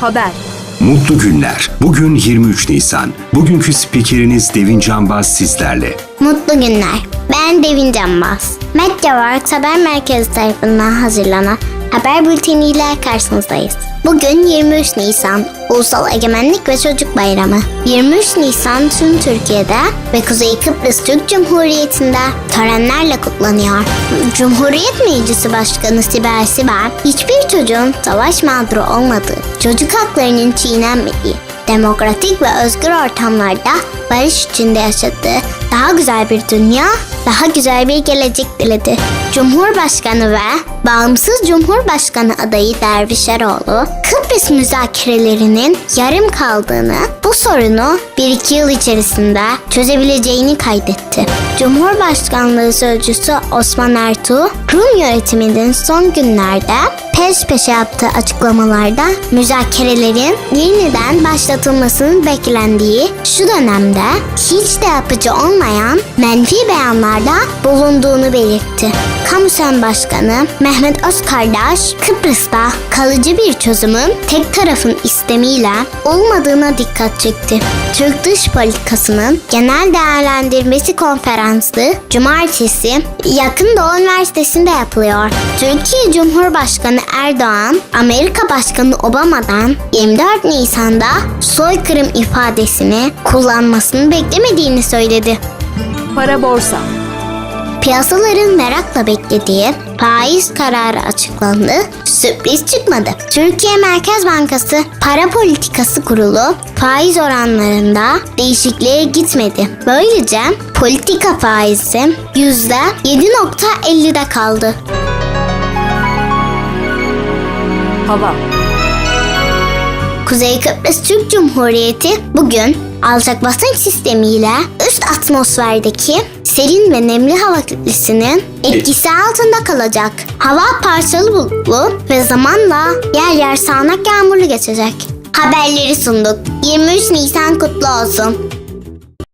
Haber. Mutlu günler. Bugün 23 Nisan. Bugünkü spikeriniz Devin Canbaz sizlerle. Mutlu günler. Ben Devin Canbaz. Medyaworks Haber Merkezi tarafından hazırlanan haber bülteniyle karşınızdayız. Bugün 23 Nisan, Ulusal Egemenlik ve Çocuk Bayramı. 23 Nisan tüm Türkiye'de ve Kuzey Kıbrıs Türk Cumhuriyeti'nde törenlerle kutlanıyor. Cumhuriyet Meclisi Başkanı Sibel Sibel, hiçbir çocuğun savaş mağduru olmadığı, çocuk haklarının çiğnenmediği, demokratik ve özgür ortamlarda barış içinde yaşadığı daha güzel bir dünya, daha güzel bir gelecek diledi. Cumhurbaşkanı ve bağımsız Cumhurbaşkanı adayı Derviş Kıbrıs müzakerelerinin yarım kaldığını, bu sorunu bir iki yıl içerisinde çözebileceğini kaydetti. Cumhurbaşkanlığı Sözcüsü Osman Ertuğ, Rum yönetiminin son günlerde peş peşe yaptığı açıklamalarda müzakerelerin yeniden başlatılmasının beklendiği şu dönemde hiç de yapıcı olmayan menfi beyanlarda bulunduğunu belirtti. Kamusen Başkanı Mehmet Özkardaş, Kıbrıs'ta kalıcı bir çözümün tek tarafın istemiyle olmadığına dikkat çekti. Türk dış politikasının genel değerlendirmesi konferansı cumartesi yakın Doğu Üniversitesi'nde yapılıyor. Türkiye Cumhurbaşkanı Erdoğan, Amerika Başkanı Obama'dan 24 Nisan'da soykırım ifadesini kullanmasını beklemediğini söyledi. Para borsa. Piyasaların merakla beklediği faiz kararı açıklandı, sürpriz çıkmadı. Türkiye Merkez Bankası Para Politikası Kurulu faiz oranlarında değişikliğe gitmedi. Böylece politika faizi %7.50'de kaldı. Hava. Kuzey Kıbrıs Türk Cumhuriyeti bugün alçak basınç sistemiyle atmosferdeki serin ve nemli hava kütlesinin etkisi altında kalacak. Hava parçalı bulutlu ve zamanla yer yer sağanak yağmurlu geçecek. Haberleri sunduk. 23 Nisan kutlu olsun.